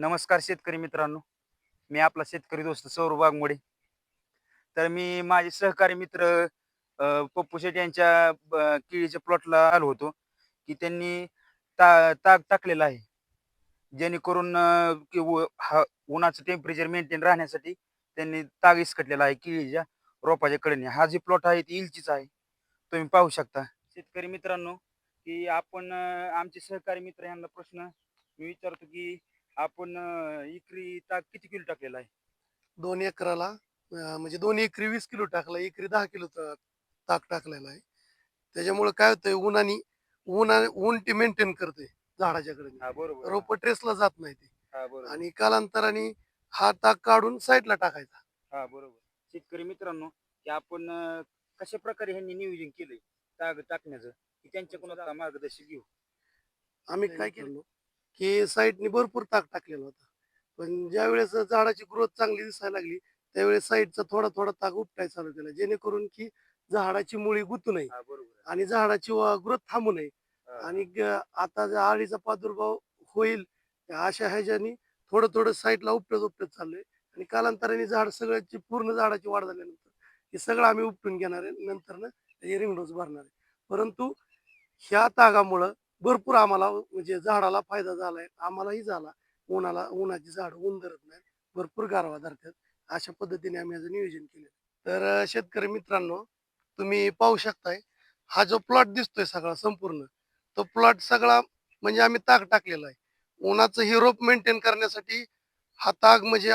नमस्कार शेतकरी मित्रांनो. मी आपला शेतकरी दोस्त सौरभ वाघमोडे. तर मी माझे सहकारी मित्र अ, पप्पू शेट यांच्या ब- केळीच्या प्लॉटला आलो होतो की त्यांनी ता ताग टाकलेला आहे. जेणेकरून अ, की उ- हा उन्हाचं टेम्परेचर मेंटेन राहण्यासाठी त्यांनी ताग इसकटलेला आहे केळीच्या रोपाच्या कडेने. हा जे प्लॉट आहे ती इलचीचा आहे. तुम्ही पाहू शकता. शेतकरी मित्रांनो की आपण अ, आमचे सहकारी मित्र यांना प्रश्न मी विचारतो की आपण अ, इकरी ताक किती किलो टाकलेला आहे? दोन एकराला अं, म्हणजे दोन एकरी वीस किलो टाकला एकरी दहा किलो ताक टाकलेला आहे. त्याच्यामुळे काय होतंय उन्हाने ऊन ऊन ती मेंटेन करते झाडाच्याकडे हा बरोबर रोप ट्रेसला जात नाही ते. हा बरोबर. आणि कालांतराने हा ताक काढून साईडला टाकायचा. हा बरोबर. शेतकरी मित्रांनो की आपण अ, कशा प्रकारे ह्यांनी नियोजन केलंय ताग टाकण्याचं की त्यांच्याकडून आता मार्गदर्शन घेऊ. आम्ही काय केलं? की साईडने भरपूर ताक टाकलेला होता. पण ज्या वेळेस झाडाची ग्रोथ चांगली दिसायला लागली त्यावेळेस साईडचा थोडा थोडा ताक उपटायला चालू केला जेणेकरून की झाडाची मुळी गुतू नये आणि झाडाची ग्रोथ थांबू नये. आणि आता आळीचा प्रादुर्भाव होईल अशा ह्याच्यानी थोडं थोडं साईडला उपटत उपटत चाललंय. आणि कालांतराने झाड सगळ्याची पूर्ण झाडाची वाढ झाल्यानंतर हे सगळं आम्ही उपटून घेणार आहे. नंतर ना रिंगडोस भरणार आहे. परंतु ह्या तागामुळं भरपूर आम्हाला म्हणजे झाडाला फायदा झालाय. आम्हालाही झाला. उन्हाला उन्हाची झाड ऊन धरत नाही भरपूर गारवा धरतात. अशा पद्धतीने आम्ही याचं नियोजन केलं तर शेतकरी मित्रांनो तुम्ही पाहू शकताय हा जो प्लॉट दिसतोय सगळा संपूर्ण तो प्लॉट सगळा म्हणजे आम्ही ताग टाकलेला आहे. उन्हाचं ही रोप मेंटेन करण्यासाठी हा ताग म्हणजे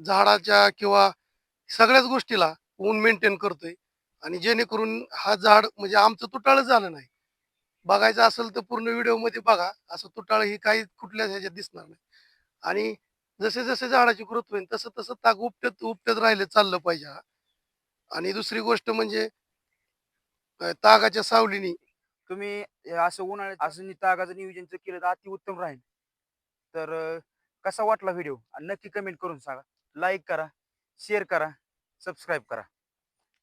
झाडाच्या किंवा सगळ्याच गोष्टीला ऊन मेंटेन करतोय. आणि जेणेकरून हा झाड म्हणजे आमचं तुटाळ झालं नाही. बघायचं असेल तर पूर्ण व्हिडिओमध्ये बघा. असं तुटाळ ही काही कुठल्याच ह्याच्यात दिसणार नाही. आणि जसे जसे झाडाची ग्रोथ होईल तसं तसं ताग उपटत उपटत राहिलं चाललं पाहिजे आणि दुसरी गोष्ट म्हणजे तागाच्या सावलीनी तुम्ही असं उन्हाळ्यात असं नि- तागाचं नियोजन जर केलं तर अति उत्तम राहील. तर कसा वाटला व्हिडिओ? नक्की कमेंट करून सांगा. लाईक करा शेअर करा सबस्क्राईब करा.